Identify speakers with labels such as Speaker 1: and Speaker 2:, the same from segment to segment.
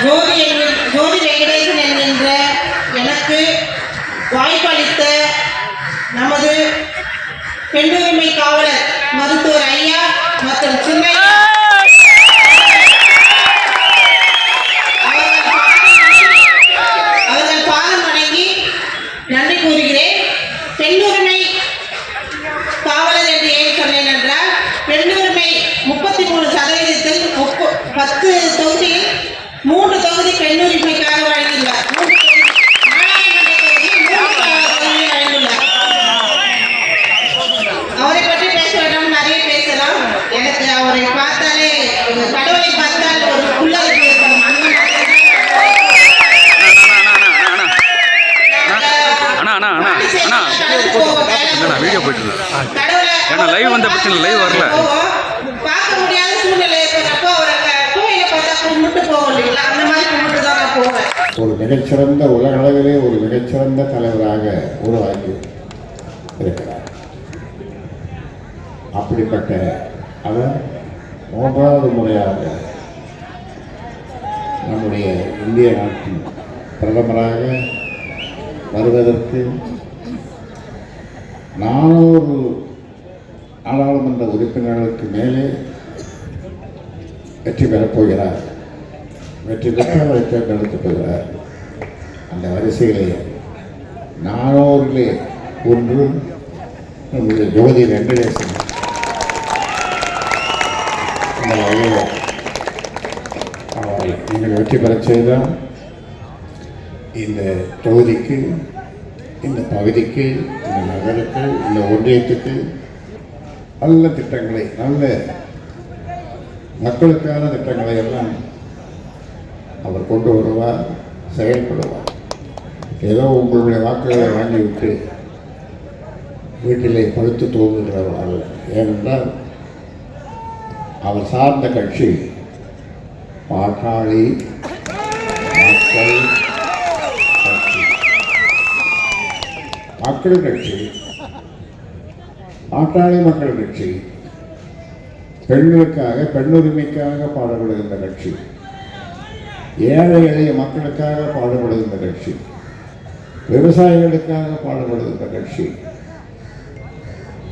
Speaker 1: ஜோதி ஜோதி வெங்கடேசன் என்கின்ற எனக்கு வாய்ப்பளித்த நமது பெண்ணுரிமை காவலர் மருத்துவர் ஐயா மற்றும் சின்ன அவர்கள் பாதம் அவர்கள் பாதம் வணங்கி நன்றி கூறுகிறேன் பெண்ணுரிமை காவலர் என்று ஏன் சொன்னேன் என்றால் பெண்ணுரிமை முப்பத்தி மூணு சதவீதத்தில் முப்ப பத்து தொகுதியில் மூன்று தொகுதி பெண்ணுரிமைக்காக வழங்கியுள்ளார் மூன்று தொகுதி. நாடாளுமன்ற தொகுதி மூன்று தொகுதி வழங்கியுள்ளார் அவரை பற்றி பேச வேண்டும் நிறைய பேசலாம் எனக்கு அவரை பார்த்தாலே ஒரு கடவுளை பார்த்தால் ஒரு
Speaker 2: இல்லைண்ணா வீடியோ போயிட்டு ஏன்னா live வந்த பிரச்சனை, live வரல.
Speaker 1: பார்க்க முடியாத சூழ்நிலை இருக்கிறப்போ அவரை கோயிலை பார்த்தா கும்பிட்டு போவோம் இல்லைங்களா? அந்த மாதிரி கும்பிட்டு தான் நான் போவேன்.
Speaker 3: ஒரு மிகச்சிறந்த உலக அளவிலே ஒரு மிகச்சிறந்த தலைவராக உருவாகி இருக்கிறார். அப்படிப்பட்ட அவர் மூன்றாவது முறையாக நம்முடைய இந்திய நாட்டின் பிரதமராக வருவதற்கு நானூறு நாடாளுமன்ற உறுப்பினர்களுக்கு மேலே வெற்றி பெறப் போகிறார். வெற்றி பெற்ற அவரை தேர்ந்தெடுக்கப் போகிறார். அந்த வரிசையிலே நானூறிலே ஒன்று நம்முடைய ஜோதி வெங்கடேசன் இந்த அவரை நீங்கள் வெற்றி பெறச் செய்தால் இந்த தொகுதிக்கு இந்த பகுதிக்கு இந்த நகருக்கு இந்த ஒன்றியத்துக்கு நல்ல திட்டங்களை நல்ல மக்களுக்கான திட்டங்களை எல்லாம் அவர் கொண்டு வருவார் செயல்படுவார். ஏதோ உங்களுடைய வாக்குகளை வாங்கிவிட்டு வீட்டிலே படுத்து தூங்குகிறவர் அல்ல ஏனென்றால் அவர் சார்ந்த கட்சி. பாட்டாளி மக்கள் கட்சி. மக்கள் கட்சி. பாட்டாளி மக்கள் கட்சி. பெண்களுக்காக பெண்ணுரிமைக்காக பாடுபடுகின்ற கட்சி. ஏழை எளிய மக்களுக்காக பாடுபடுகின்ற கட்சி. விவசாயிகளுக்காக பாடுபடுகின்ற கட்சி.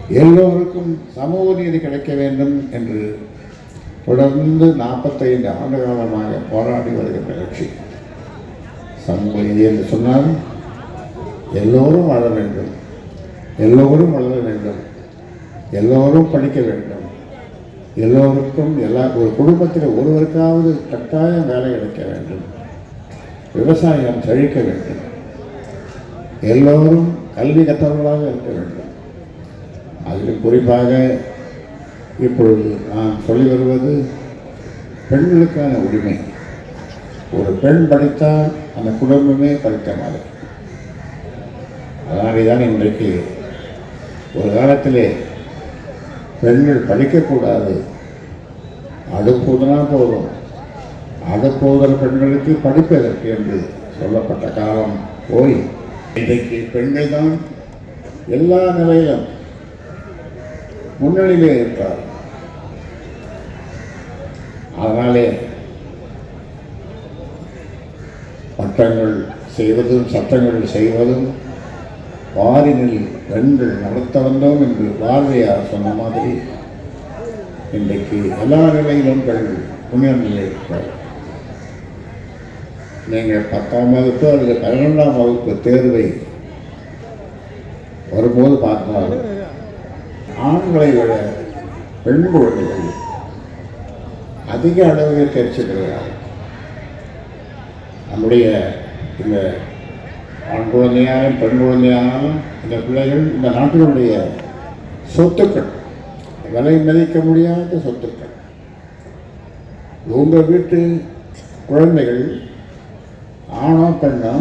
Speaker 3: எல்லோருக்கும் சமூக நீதி கிடைக்க வேண்டும் என்று தொடர்ந்து நாற்பத்தைந்து ஆண்டு காலமாக போராடி வருகின்ற கட்சி. சமூக நீதி என்று சொன்னால் எல்லோரும் வாழ வேண்டும். எல்லோரும் வளர வேண்டும். எல்லோரும் படிக்க வேண்டும். எல்லோருக்கும் எல்லா ஒரு குடும்பத்தில் ஒருவருக்காவது கட்டாயம் வேலை கிடைக்க வேண்டும். விவசாயம் செழிக்க வேண்டும். எல்லோரும் கல்வி கற்றவர்களாக இருக்க வேண்டும். அதில் குறிப்பாக இப்பொழுது நான் சொல்லி வருவது பெண்களுக்கான உரிமை. ஒரு பெண் படித்தால் அந்த குடும்பமே படித்த மாதிரி. அதனாலே தான் இன்றைக்கு ஒரு காலத்திலே பெண்கள் படிக்கக்கூடாது. அடுப்பூதுனா போதும். அடுப்பூதுற பெண்களுக்கு படிப்பதற்கு என்று சொல்லப்பட்ட காலம் போய். இன்றைக்கு பெண்கள் தான் எல்லா நிலையிலும் முன்னணியிலே இருக்கிறார் அதனாலே பட்டங்கள் செய்வதும் சட்டங்கள் செய்வதும் வாரினில் பெண்கள் நடத்த வந்தோம் என்று பாரதியார் சொன்ன மாதிரி இன்றைக்கு எல்லா நிலையிலும் பெண்கள் முன்னணியில் இருக்கிறார் நீங்கள் பத்தாம் வகுப்பு அல்லது பன்னிரெண்டாம் வகுப்பு தேர்வை வரும்போது பார்த்தாலும் ஆண்களை விட பெண் குழந்தைகள் அதிக அளவில் தேர்ச்சி நம்முடைய இந்த ஆண் குழந்தையாலும் பெண் குழந்தையானாலும் இந்த பிள்ளைகள் இந்த நாட்டினுடைய சொத்துக்கள் விலை மதிக்க முடியாத சொத்துக்கள். உங்கள் வீட்டு குழந்தைகள் ஆணோ பெண்ணோ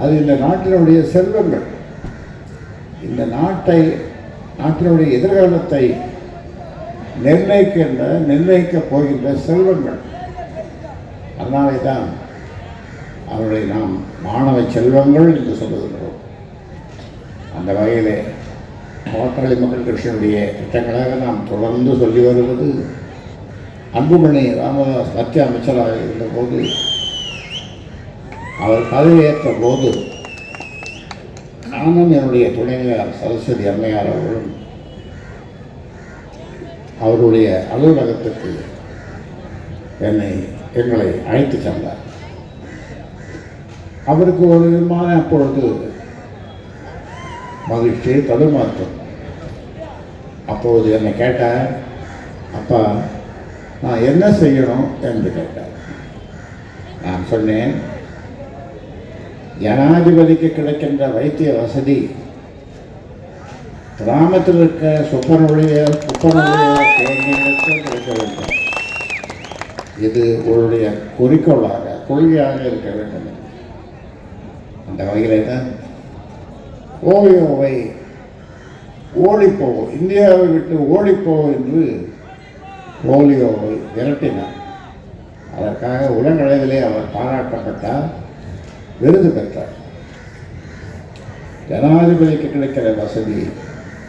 Speaker 3: அது இந்த நாட்டினுடைய செல்வங்கள். இந்த நாட்டை நாட்டினுடைய எதிர்காலத்தை நிர்ணயிக்கின்ற நிர்ணயிக்கப் போகின்ற செல்வங்கள். அதனாலே தான் அவர்களை நாம் மாணவ செல்வங்கள் என்று சொல்லுகின்றோம். அந்த வகையிலே பாட்டாளி மக்கள் கட்சியினுடைய திட்டங்களாக நாம் தொடர்ந்து சொல்லி வருவது அன்புமணி ராமதாஸ் மத்திய அமைச்சராக இருந்தபோது அவர் பதவியேற்ற போது நானும் என்னுடைய துணைவியார் சரஸ்வதி அம்மையார் அவர்களும் அவருடைய அலுவலகத்துக்கு என்னை எங்களை அழைத்து சென்றார். அவருக்கு ஒரு விதமான அப்பொழுது மகிழ்ச்சி தடுமாற்றம். அப்பொழுது என்னை கேட்டார் அப்பா நான் என்ன செய்யணும்? என்று கேட்டார். நான் சொன்னேன் ஜனாதிபதிக்கு கிடைக்கின்ற வைத்திய வசதி கிராமத்தில் இருக்க சுப்பனுடைய சுப்பனுடைய குழந்தைகளுக்கு கிடைக்க வேண்டும். இது உங்களுடைய குறிக்கோளாக கொள்கையாக இருக்க வேண்டும். அந்த வகையிலே தான் ஓவியோவை ஓடிப்போவோம் இந்தியாவை விட்டு ஓடிப்போவோம் என்று போலியோவை விரட்டினார். அதற்காக உலகளவிலே அவர் பாராட்டப்பட்டார். விருது பெற்றார். ஜனாதிபதிக்கு கிடைக்கிற வசதி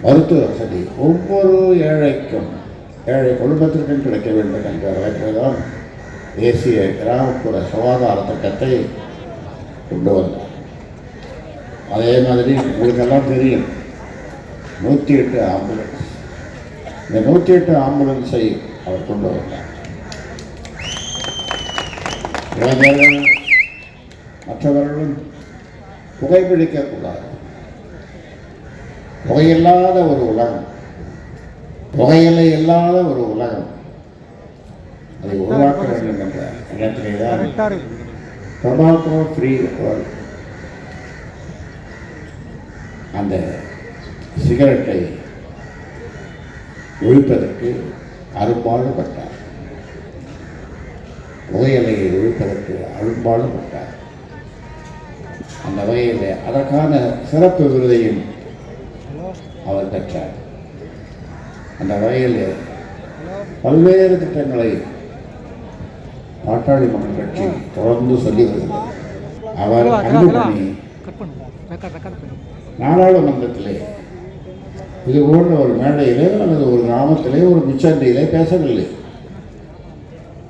Speaker 3: மருத்துவ வசதி ஒவ்வொரு ஏழைக்கும் ஏழை குடும்பத்திற்கும் கிடைக்க வேண்டும் என்ற வகையில்தான் தேசிய கிராமப்புற சுகாதார திட்டத்தை கொண்டு வந்தார். அதே மாதிரி உங்களுக்கெல்லாம் தெரியும் நூற்றி எட்டு ஆம்புலன்ஸ். இந்த நூற்றி எட்டு ஆம்புலன்ஸை அவர் கொண்டு வந்தார். இளைஞர்கள் மற்றவர்களும் புகைப்பிடிக்கக்கூடாது புகையில்லாத ஒரு உலகம். புகையிலை இல்லாத ஒரு உலகம். அதை உருவாக்க வேண்டும் என்ற எண்ணத்திலே தான் டொபாக்கோ ஃப்ரீ வேர்ல்ட் அந்த சிகரெட்டை ஒழிப்பதற்கு அரும்பாடுபட்டார். புகையிலையை ஒழிப்பதற்கு அரும்பாடுபட்டார். அந்த வகையில் அதற்கான சிறப்பு விருதையும் அவர் பெற்றார். அந்த வகையில் பல்வேறு திட்டங்களை பாட்டாளி மக்கள் கட்சி தொடர்ந்து சொல்லி வருகிறது அவர் அன்புமணி நாடாளுமன்றத்திலே இது போன்ற ஒரு மேடையிலே அல்லது ஒரு கிராமத்திலே ஒரு முச்சந்தையிலே பேசவில்லை.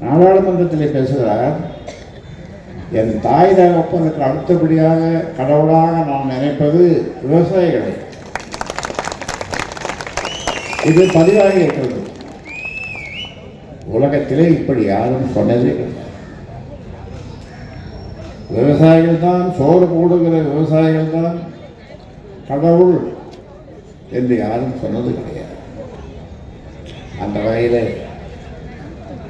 Speaker 3: நாடாளுமன்றத்திலே பேசுகிறார் என் தாய் தகப்பனுக்கு அடுத்தபடியாக கடவுளாக நான் நினைப்பது விவசாயிகளை. இது பதிவாகி இருக்கிறது. உலகத்திலே இப்படி யாரும் சொன்னதே விவசாயிகள் தான் சோறு போடுகிற விவசாயிகள் தான் கடவுள் என்று யாரும் சொன்னது கிடையாது. அந்த வகையில்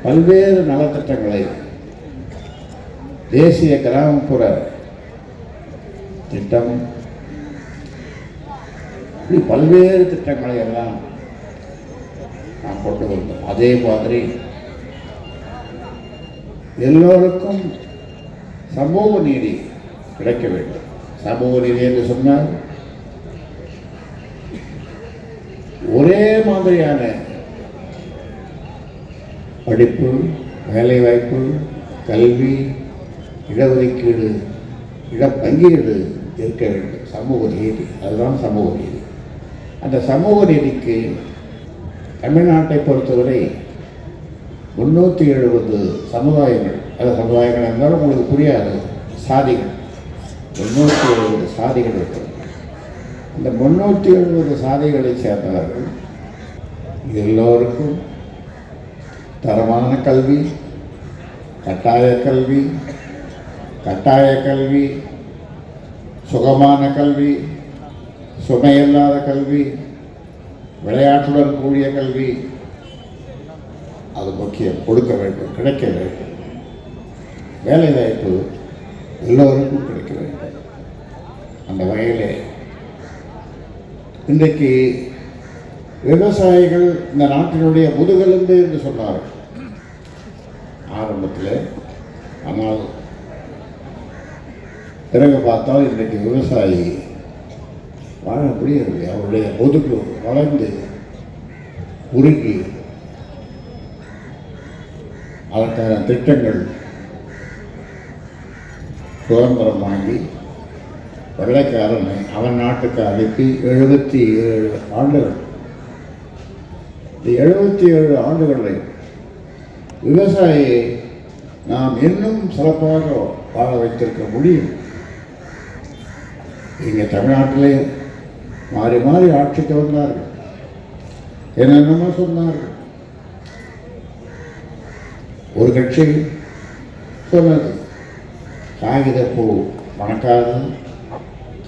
Speaker 3: பல்வேறு நலத்திட்டங்களை தேசிய கிராமப்புற திட்டம். இப்படி பல்வேறு திட்டங்களை எல்லாம் நாம் கொண்டு வந்தோம் அதே மாதிரி எல்லோருக்கும் சமூக நீதி கிடைக்க வேண்டும். சமூக நீதி என்று சொன்னால் ஒரே மாதிரியான படிப்பு வேலைவாய்ப்பு கல்வி இடஒதுக்கீடு இடப்பங்கீடு இருக்க வேண்டும். சமூக நீதி. அதுதான் சமூக நீதி. அந்த சமூக நீதிக்கு தமிழ்நாட்டை பொறுத்தவரை முன்னூற்றி எழுபது சமுதாயங்கள் அந்த சமுதாயங்கள் இருந்தாலும் உங்களுக்கு புரியாது சாதிகள். முன்னூற்றி எழுபது சாதிகள் இருக்கிறது. இந்த முன்னூற்றி எழுபது சாதிகளை சேர்ந்தவர்கள் எல்லோருக்கும் தரமான கல்வி கட்டாய கல்வி கட்டாய கல்வி சுகமான கல்வி சுமையில்லாத கல்வி விளையாட்டுடன் கூடிய கல்வி அது முக்கியம். கொடுக்க வேண்டும் கிடைக்க வேண்டும். வேலைவாய்ப்பு எல்லோருக்கும் கிடைக்க வேண்டும். அந்த வகையிலே இன்றைக்கு விவசாயிகள் இந்த நாட்டினுடைய முதுகெலும்பு என்று சொன்னார்கள். ஆரம்பத்தில் ஆனால் பிறகு பார்த்தால் இன்றைக்கு விவசாயி வாழ முடியவில்லை. அவருடைய ஒதுக்கு வளர்ந்து உருகி அதற்கான திட்டங்கள் சுதந்திரம் வாங்கி வெள்ளைக்காரனை அவன் நாட்டுக்கு அனுப்பி எழுபத்தி ஏழு ஆண்டுகள். இந்த எழுபத்தி ஏழு ஆண்டுகளில் விவசாயியை நாம் இன்னும் சிறப்பாக வாழ வைத்திருக்க முடியும். இங்கே தமிழ்நாட்டிலே மாறி மாறி ஆட்சிக்கு வந்தார்கள் என்னென்னமோ சொன்னார்கள். ஒரு கட்சி சொன்னது பூ மணக்காது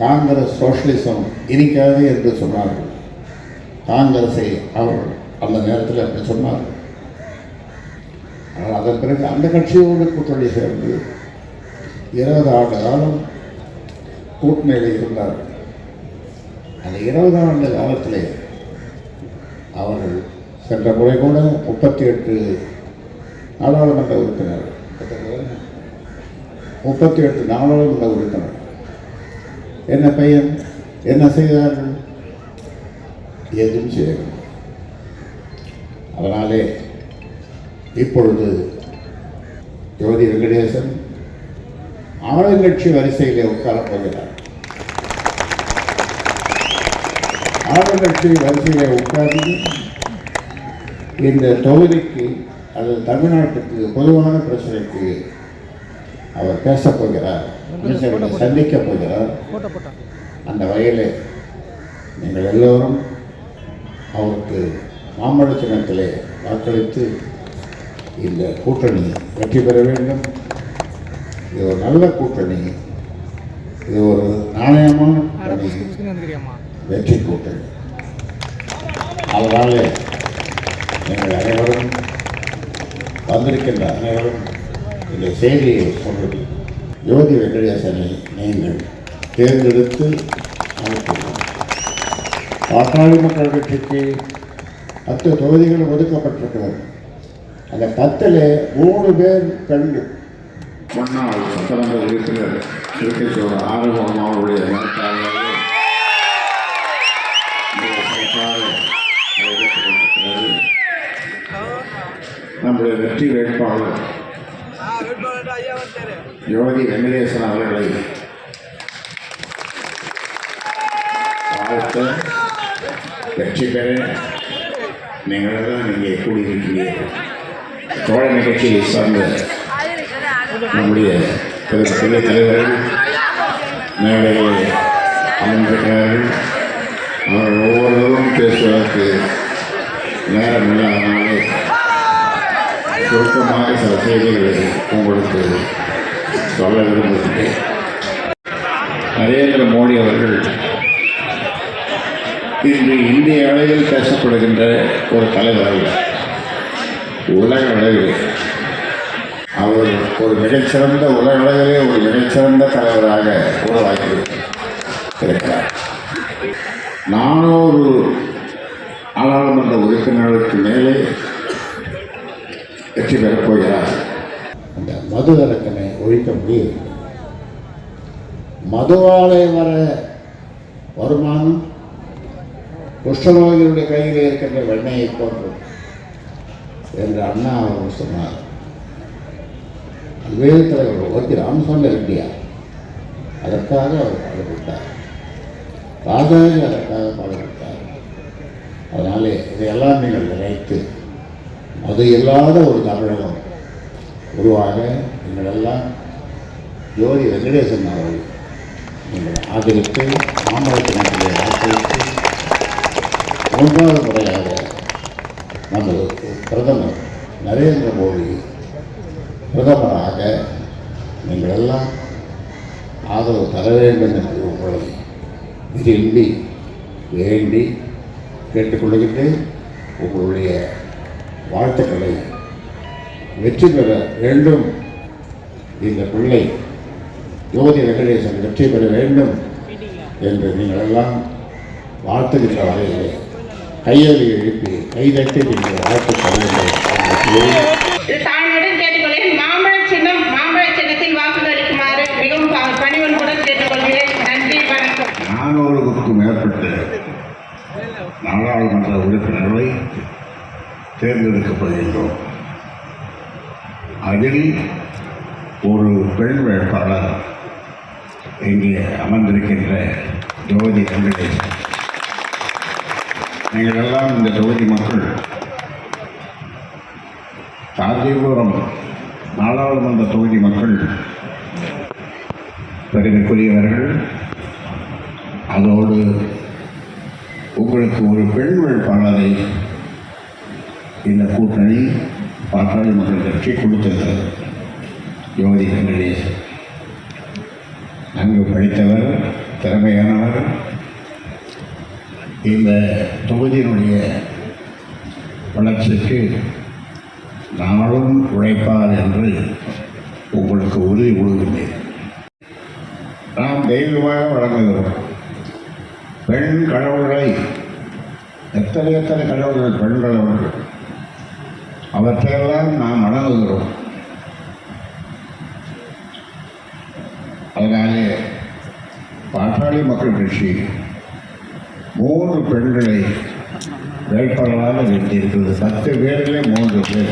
Speaker 3: காங்கிரஸ் சோஷலிசம் இனிக்காது என்று சொன்னார்கள். காங்கிரஸை அவர்கள் அந்த நேரத்தில் அப்படி சொன்னார்கள் ஆனால் அதன் பிறகு அந்த கட்சியோடு கூட்டணி சேர்ந்து இருபது ஆண்டு காலம் கூட்டணியில் இருந்தார்கள் அந்த இருபது ஆண்டு காலத்திலே அவர்கள் சென்ற முறை கூட முப்பத்தி எட்டு நாடாளுமன்ற உறுப்பினர். முப்பத்தி எட்டு நாடாளுமன்ற உறுப்பினர். என்ன பையன்? என்ன செய்தார்கள்? எதுவும் செய்யவில்லை. அதனாலே இப்பொழுது ஜோதி வெங்கடேசன் ஆளுங்கட்சி வரிசையிலே உட்காரப் போகிறார். ஆளுங்கட்சி வரிசையை உட்கார்ந்து இந்த தொகுதிக்கு அல்லது தமிழ்நாட்டுக்கு பொதுவான பிரச்சனைக்கு அவர் பேசப் போகிறார் அமைச்சர்களை சந்திக்கப் போகிறார். அந்த வகையில் நீங்கள் எல்லோரும் அவருக்கு மாம்பழ சின்னத்திலே வாக்களித்து இந்த கூட்டணி வெற்றி பெற வேண்டும். இது ஒரு நல்ல கூட்டணி. இது ஒரு நாணயமான கூட்டணி. வெற்றி கூட்டணி அதனால் நீங்கள் அனைவரும் வந்திருக்கின்ற அனைவரும் இந்த செய்தியை சொல்வது ஜோதி வெங்கடேசனை நீங்கள் தேர்ந்தெடுத்து அனுப்புங்கள். பாட்டாளி மக்கள் கட்சிக்கு பத்து தொகுதிகள் ஒதுக்கப்பட்டிருக்கிறது. அந்த பத்தில் மூணு பேர் பெண் முன்னாள் சட்டமன்ற உறுப்பினர் திருக்கேஸ்வர ஆறுமுகம் அவருடைய நம்முடைய வெற்றி வேட்பாளர் யோகி வெங்கடேசன் அவர்களை வாழ்த்த. வெற்றி பெற. நீங்கள் தான் இங்கே கூடியிருக்கிறீர்கள். தோழ நிகழ்ச்சியை சார்ந்த நம்முடைய பெரிய தலைவர்கள் மேடைகளை அமர்ந்திருக்கிறார்கள். அவர்கள் ஒவ்வொருவரும் பேசுவதற்கு நேரம் இல்லாதனாலே சுருக்கமாக சில செய்திகளை உங்களுக்கு சொல்ல விரும்புகிறேன். நரேந்திர மோடி அவர்கள் இன்று இந்திய அளவில் பேசப்படுகின்ற ஒரு தலைவர் அல்ல உலக அளவில். அவர் ஒரு மிகச்சிறந்த உலக அளவிலே ஒரு மிகச்சிறந்த தலைவராக உருவாக்கி இருக்கிறார். நானூறு நாடாளுமன்ற உறுப்பினர்களுக்கு மேலே வெற்றி பெறப் போகிறார். அந்த மது விலக்கனை ஒழிக்க முடியவில்லை. மதுவாலை வர வருமானம் குஷ்டநோய்களுடைய கையில் இருக்கின்ற வெண்ணையை போன்றது என்று அண்ணா அவர்கள் சொன்னார். பல்வேறு தலைவர்கள் ஓகே ராமசாமி ரெட்டியா அதற்காக அவர் பாடுபட்டார். ராஜாஜி அதற்காக பாடுபட்டார். அதனாலே இதையெல்லாம் நீங்கள் நினைத்து அது இல்லாத ஒரு தமிழகம் உருவாக நீங்கள் எல்லாம் ஜோதி வெங்கடேசன் அவர்கள் நீங்கள் ஆதரித்து மாமல்லத்தினத்திலே ஆதரித்து மூன்றாவது முறையாக நமது பிரதமர் நரேந்திர மோடி பிரதமராக நீங்கள் எல்லாம் ஆதரவு தர வேண்டும் என்று உங்களை விரும்பி வேண்டி கேட்டுக்கொள்கின்றேன் உங்களுடைய வாழ்த்துக்களை வெற்றி பெற வேண்டும். இந்த பிள்ளை ஜோதி வெங்கடேசன் வெற்றி பெற வேண்டும் என்று நீங்கள் எல்லாம் வாழ்த்துகின்ற வகையிலே கையெழி எழுப்பி கைதட்டி நீங்கள் வாழ்த்து சொல்லுங்கள்
Speaker 1: இது தாழ்மையுடன் கேட்டுக்கொள்கிறேன் மாம்பழ சின்னம் மாம்பழ சின்னத்தில் வாக்குகள் அளிக்குமாறு மிகவும் ப- பணிவன்புடன் கேட்டுக்கொள்கிறேன் நன்றி வணக்கம்
Speaker 3: நானூறுக்கும் மேற்பட்ட நாடாளுமன்ற உறுப்பினர்களை தேர்ந்தெடுக்கப்படுகின்றோம். அதில் ஒரு பெண் வேட்பாளர் இங்கே அமர்ந்திருக்கின்ற ஜோதி வெங்கடேசன். நீங்கள் எல்லாம் இந்த தொகுதி மக்கள் காஞ்சிபுரம் நாடாளுமன்ற தொகுதி மக்கள் பெருமைக்குரியவர்கள். அதோடு உங்களுக்கு ஒரு பெண் வேட்பாளரை இந்த கூட்டணி பாட்டாளி மக்கள் கட்சி கொடுத்திருக்கிறது. யோதி வெங்கடேசன் நன்கு படித்தவர் திறமையானவர். இந்த தொகுதியினுடைய வளர்ச்சிக்கு நாளும் உழைப்பார் என்று உங்களுக்கு உறுதி கொடுக்கின்றேன் நாம் தெய்வமாக வழங்குகிறோம். பெண் கடவுளை எத்தனை எத்தனை கடவுள்கள் பெண் கடவுள்கள் அவற்றையெல்லாம் நாம் வணங்குகிறோம் அதனாலே பாட்டாளி மக்கள் கட்சி மூன்று பெண்களை வேட்பாளராக நிறுத்தியிருக்கிறது பத்து பேரிலே மூன்று பேர்.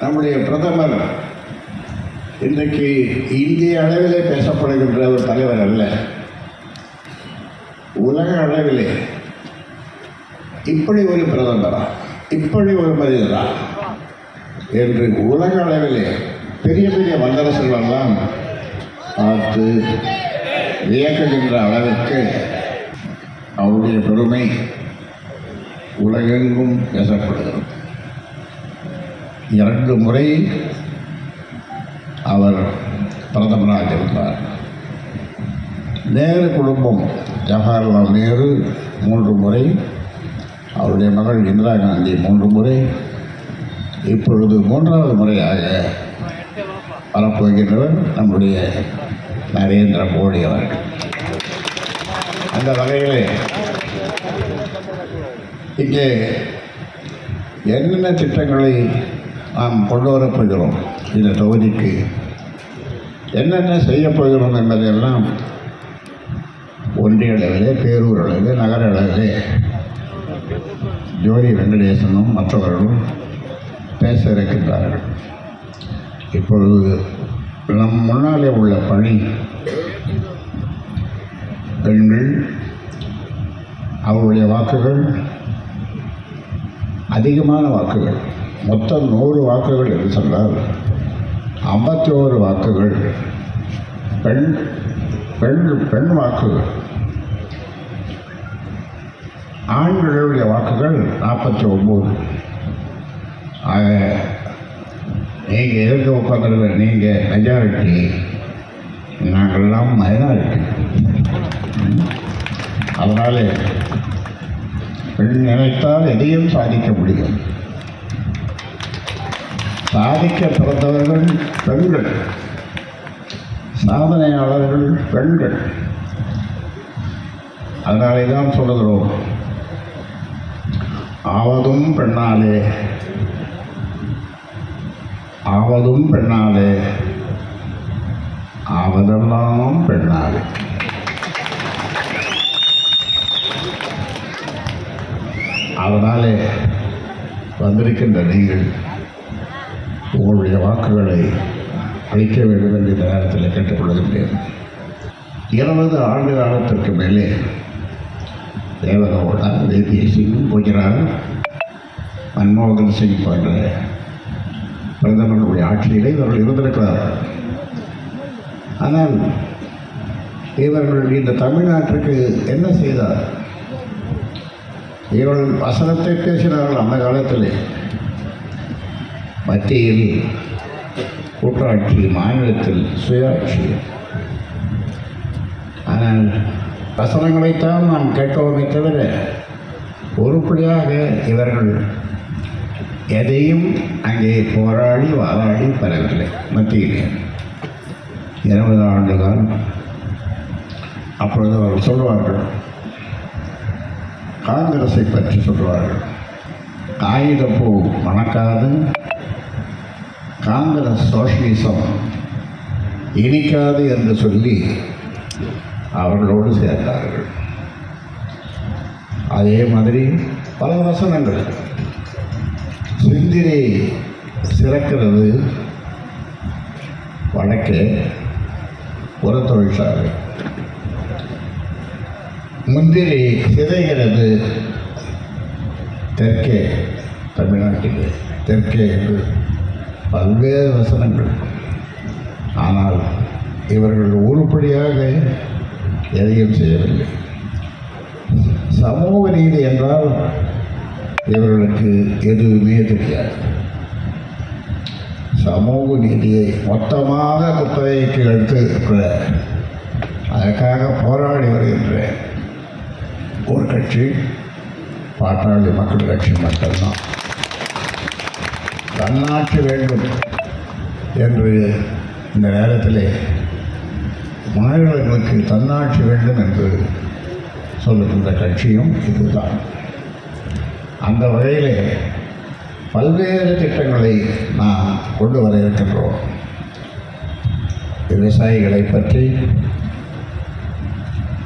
Speaker 3: நம்முடைய பிரதமர் இன்றைக்கு இந்திய அளவிலே பேசப்படுகின்ற ஒரு தலைவர் அல்ல. உலக அளவிலே இப்படி ஒரு பிரதமரா இப்படி ஒரு மனிதரா? என்று உலக அளவிலே பெரிய பெரிய வல்லரசுகளெல்லாம் பார்த்து வியக்குகின்ற அளவிற்கு அவருடைய பெருமை உலகெங்கும் பேசப்படுகிறது. இரண்டு முறை அவர் பிரதமராக இருந்தார். நேரு குடும்பம் ஜவஹர்லால் நேரு மூன்று முறை அவருடைய மகள் இந்திரா காந்தி மூன்று முறை இப்பொழுது மூன்றாவது முறையாக வரப்போகின்றவர் நம்முடைய நரேந்திர மோடி அவர்கள். அந்த வகையிலே இங்கே என்னென்ன திட்டங்களை நாம் கொண்டு வரப்போகிறோம்? இந்த தொகுதிக்கு என்னென்ன செய்யப்போகிறோம் என்பதையெல்லாம் ஒன்றிய அளவிலே பேரூர் அளவிலே நகர அளவிலே ஜோதி வெங்கடேசனும் மற்றவர்களும் பேச இருக்கின்றார்கள். இப்பொழுது நம் முன்னாலே உள்ள பணி பெண்கள் அவருடைய வாக்குகள் அதிகமான வாக்குகள் மொத்தம் நூறு வாக்குகள் என்று சொன்னால் ஐம்பத்தி ஓரு வாக்குகள் பெண் பெண் பெண் வாக்குகள். ஆண்களுடைய வாக்குகள் நாற்பத்தி ஒம்பது ஆக நீங்கள் எதிர்க்க உட்காந்துருக்க நீங்கள் மெஜாரிட்டி நாங்கள்லாம் மைனாரிட்டி அதனால் பெண் நினைத்தால் எதையும் சாதிக்க முடியும். சாதிக்க பிறந்தவர்கள் பெண்கள். சாதனையாளர்கள் பெண்கள். அதனாலே தான் சொல்லுகிறோம். ஆவதும் பெண்ணாலே. ஆவதும் பெண்ணாலே. ஆவதெல்லாம் பெண்ணாலே. அதனாலே வந்திருக்கின்ற நீங்கள் உங்களுடைய வாக்குகளை அளிக்க வேண்டும் என்று நேரத்தில் கேட்டுக்கொள்கின்றேன் இருபது ஆண்டு காலத்திற்கு மேலே தேவகவுடா தேசிய சிங்கும் போகிறார். மன்மோகன் சிங் போன்ற பிரதமருடைய ஆட்சியிலே இவர்கள் இருந்திருக்கிறார்கள் ஆனால் இவர்கள் இந்த தமிழ்நாட்டிற்கு என்ன செய்தார்? இவர்கள் வசனத்தை பேசினார்கள் அந்த காலத்தில். மத்தியில் கூட்டாட்சி மாநிலத்தில் சுயாட்சி. ஆனால் வசனங்களைத்தான் நாம் கேட்கவுமே தவிர உருப்படியாக இவர்கள் எதையும் அங்கே போராடி வாதாடி பெறவில்லை மத்தியிலே. இருபது ஆண்டு காலம். அப்பொழுது அவர்கள் சொல்வார்கள் காங்கிரஸை பற்றி சொல்வார்கள். காகிதப்பூ மணக்காது. காங்கிரஸ் சோஷலிசம் இனிக்காது என்று சொல்லி அவர்களோடு சேர்ந்தார்கள். அதே மாதிரி பல வசனங்கள். சிந்திரை சிறக்கிறது. வடக்கே ஒரு தொழிற்சாலை. முந்திரி சிதைகிறது. தெற்கே தமிழ்நாட்டில் தெற்கே என்று பல்வேறு வசனங்கள். ஆனால் இவர்கள் உருப்படியாக எதையும் செய்யவில்லை. சமூக நீதி என்றால் இவர்களுக்கு எதுவுமே தெரியாது. சமூக நீதியை மொத்தமாக குத்தகைக்கு எடுத்து கூட அதற்காக போராடி வருகின்ற ஒரு கட்சி பாட்டாளி மக்கள் கட்சி மட்டும்தான். தன்னாட்சி வேண்டும் என்று இந்த நேரத்திலே மாநிலங்களுக்கு தன்னாட்சி வேண்டும் என்று சொல்லுகின்ற கட்சியும் இதுதான். அந்த வகையிலே பல்வேறு திட்டங்களை நாம் கொண்டு வர இருக்கின்றோம். விவசாயிகளை பற்றி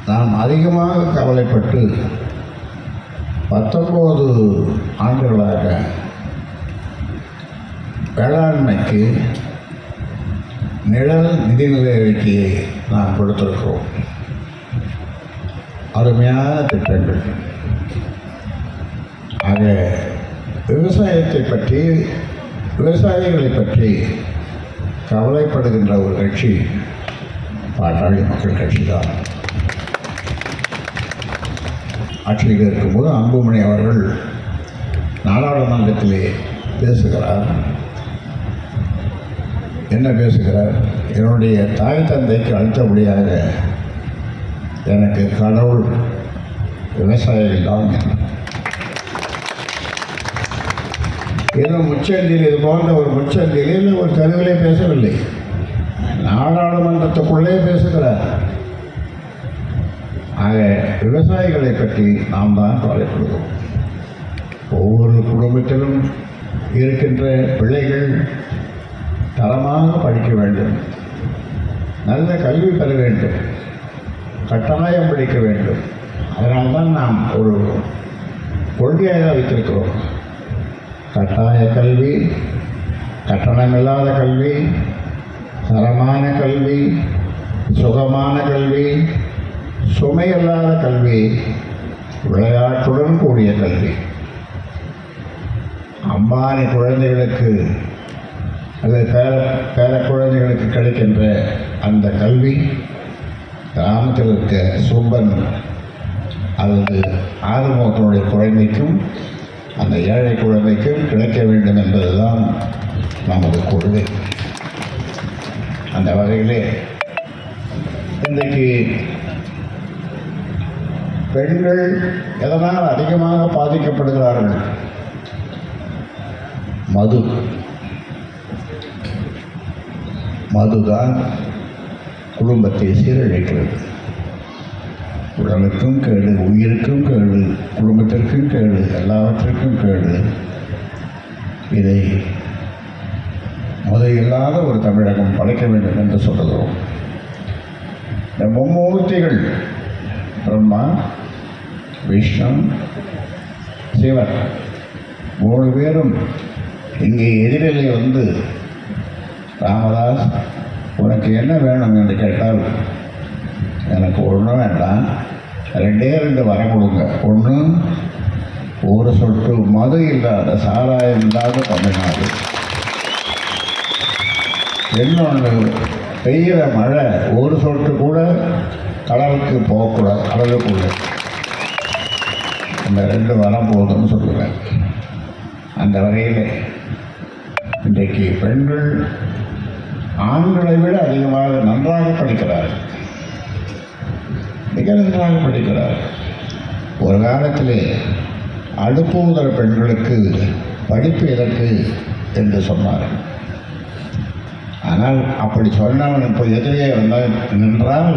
Speaker 3: நாம் அதிகமாக கவலைப்பட்டு பத்தொம்போது ஆண்டுகளாக வேளாண்மைக்கு நிழல் நிதிநிலை அறிக்கையை நாம் கொடுத்திருக்கிறோம். அருமையான திட்டங்கள். ஆக விவசாயத்தை பற்றி விவசாயிகளை பற்றி கவலைப்படுகின்ற ஒரு கட்சி பாட்டாளி மக்கள் கட்சி தான். ஆட்சியில் இருக்கும்போது அன்புமணி அவர்கள் நாடாளுமன்றத்திலே பேசுகிறார். என்ன பேசுகிறார்? என்னுடைய தாய் தந்தைக்கு அடுத்தபடியாக எனக்கு கடவுள் விவசாயிகள் தான். ஏதோ முச்சந்தியில் இது போன்ற ஒரு முச்சந்தியில் ஒரு தெருவிலே பேசவில்லை. நாடாளுமன்றத்துக்குள்ளே பேசுகிறார். ஆக விவசாயிகளை பற்றி நாம் தான் கவலைப்படுகிறோம். ஒவ்வொரு குடும்பத்திலும் இருக்கின்ற பிள்ளைகள் தரமாக படிக்க வேண்டும். நல்ல கல்வி பெற வேண்டும். கட்டாயம் படிக்க வேண்டும். அதனால்தான் நாம் ஒரு கொள்கையாக வைத்திருக்கிறோம். கட்டாய கல்வி கட்டணமில்லாத கல்வி தரமான கல்வி சுகமான கல்வி சுமையில்லாத கல்வி விளையாட்டுடன் கூடிய கல்வி. அம்பானி குழந்தைகளுக்கு அல்லது பேர பேர குழந்தைகளுக்கு கிடைக்கின்ற அந்த கல்வி கிராமத்தில் இருக்க சும்பன் அல்லது ஆறுமுகத்தினுடைய குழந்தைக்கும் அந்த ஏழை குழந்தைக்கும் கிடைக்க வேண்டும் என்பதுதான் நமது கொள்கை அந்த வகையிலே இன்றைக்கு பெண்கள் எதனால் அதிகமாக பாதிக்கப்படுகிறார்கள்? மது. மதுதான் குடும்பத்தை சீரழிக்கிறது. உடலுக்கும் கேடு உயிருக்கும் கேடு குடும்பத்திற்கும் கேடு எல்லாவற்றிற்கும் கேடு. இதை முதையில்லாத ஒரு தமிழகம் படைக்க வேண்டும் என்று சொல்லுகிறோம். இந்த மும்மூர்த்திகள் பிரம்மா விஷ்ணு சிவன் மூணு பேரும் இங்கே எதிரிலே வந்து ராமதாஸ் உனக்கு என்ன வேணும் என்று கேட்டால் எனக்கு ஒன்றும் வேண்டாம். ரெண்டே ரெண்டு வரம் கொடுங்க. ஒன்று ஒரு சொட்டு மது இல்லாத சாராயம் இல்லாத தமிழ்நாடு. இன்னொன்று பெய்கிற மழை ஒரு சொட்டு கூட கடலுக்கு போகக்கூடாது கடலுக்குள்ள. இந்த ரெண்டு வரம் போதும்னு சொல்லுவேன். அந்த வகையில் இன்றைக்கு பெண்கள் ஆண்களை விட அதிகமாக நன்றாக படிக்கிறார்கள். மிக நன்றாக படிக்கிறார்கள். ஒரு காலத்திலே முதல் பெண்களுக்கு படிப்பு எதற்கு என்று சொன்னார்கள் ஆனால் அப்படி சொன்னவன் இப்போ எதிரே வந்தால் நின்றால்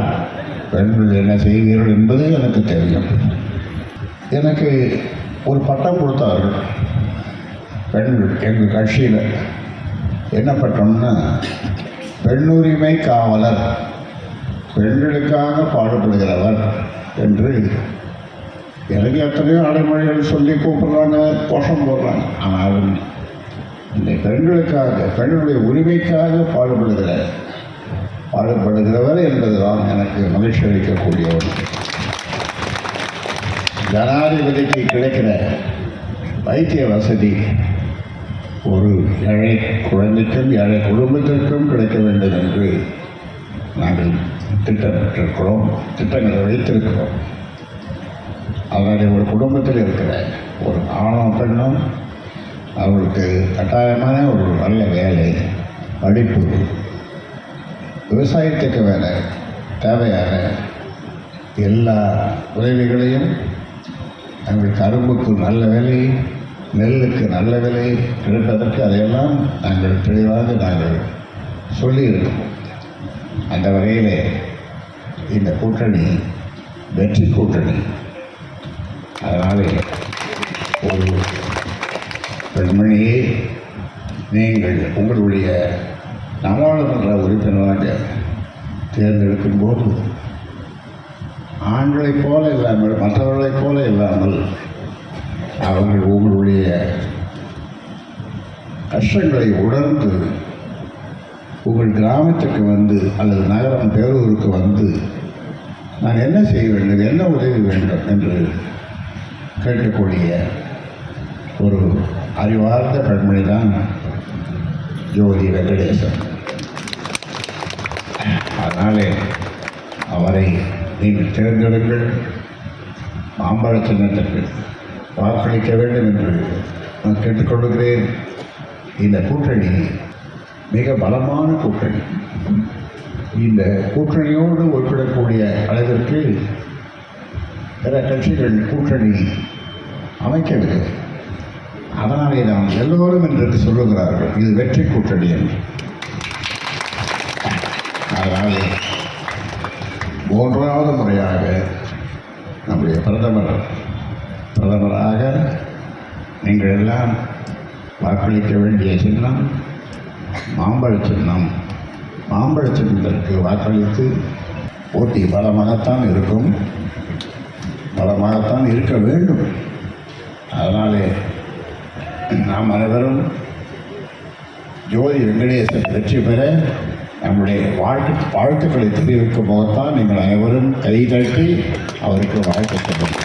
Speaker 3: பெண்கள் என்ன செய்வீர்கள் என்பது எனக்கு தெரியும். எனக்கு ஒரு பட்டம் கொடுத்தார்கள். பெண்கள் எங்கள் கட்சியில் என்ன பட்டம்னா பெண்ணுரிமை காவலர் பெண்களுக்காக பாடுபடுகிறவர் என்று எனக்கு எத்தனையோ அடைமொழிகள் சொல்லி கூப்பிடுறாங்க கோஷம் போடுறாங்க. ஆனாலும் இந்த பெண்களுக்காக பெண்களுடைய உரிமைக்காக பாடுபடுகிற பாடுபடுகிறவர் என்பதுதான் எனக்கு மகிழ்ச்சி அளிக்கக்கூடிய ஒன்று. ஜனாதிபதிக்கு கிடைக்கிற வைத்திய வசதி ஒரு ஏழை குழந்தைக்கும் ஏழை குடும்பத்திற்கும் கிடைக்க வேண்டும் என்று நாங்கள் திட்டமிட்டிருக்கிறோம் திட்டங்களை வைத்திருக்கிறோம். அதனுடைய ஒரு குடும்பத்தில் இருக்கிற ஒரு ஆணும் பெண்ணும் அவர்களுக்கு கட்டாயமான ஒரு நல்ல வேலை படிப்பு விவசாயத்துக்கு வேலை தேவையான எல்லா உதவிகளையும் எங்கள் கரும்புக்கு நல்ல வேலையை நெல்லுக்கு நல்ல விலை கிடைப்பதற்கு அதையெல்லாம் நாங்கள் தெளிவாக நாங்கள் சொல்லியிருக்கோம் அந்த வகையிலே இந்த கூட்டணி வெற்றி கூட்டணி. அதனாலே ஒரு பெண்மணியே நீங்கள் உங்களுடைய நாடாளுமன்ற உறுப்பினராக தேர்ந்தெடுக்கும் போது ஆண்களைப் போல இல்லாமல் மற்றவர்களைப் போல இல்லாமல் அவர்கள் உங்களுடைய கஷ்டங்களை உணர்ந்து உங்கள் கிராமத்துக்கு வந்து அல்லது நகரம் பேரூருக்கு வந்து நான் என்ன செய்ய வேண்டும் என்ன உதவி வேண்டும் என்று கேட்கக்கூடிய ஒரு அறிவார்ந்த பெண்மணி தான் ஜோதி வெங்கடேசன். அதனாலே அவரை நீங்கள் தேர்ந்தெடுங்கள் மாம்பழ சின்னத்திற்கு வாக்களிக்க வேண்டும் என்று நான் கேட்டுக்கொள்கிறேன். இந்த கூட்டணி மிக பலமான கூட்டணி. இந்த கூட்டணியோடு ஒப்பிடக்கூடிய அளவிற்கு பிற கட்சிகள் கூட்டணி அமைக்கவில்லை. அதனாலே நாம் எல்லோரும் என்று சொல்லுகிறார்கள் இது வெற்றி கூட்டணி என்று. அதனால் மூன்றாவது முறையாக நம்முடைய பிரதமர் பிரதமராக நீங்கள் எல்லாம் வாக்களிக்க வேண்டிய சின்னம் மாம்பழ சின்னம். மாம்பழ சின்னத்திற்கு வாக்களித்து போட்டி பலமாகத்தான் இருக்கும். பலமாகத்தான் இருக்க வேண்டும். அதனாலே நாம் அனைவரும் ஜோதி வெங்கடேசன் வெற்றி பெற நம்முடைய வாழ்த்து வாழ்த்துக்களை தெரிவிக்கும் போதுதான் நீங்கள் அனைவரும் கைதட்டி அவருக்கு வாழ்த்து சொல்லுங்கள்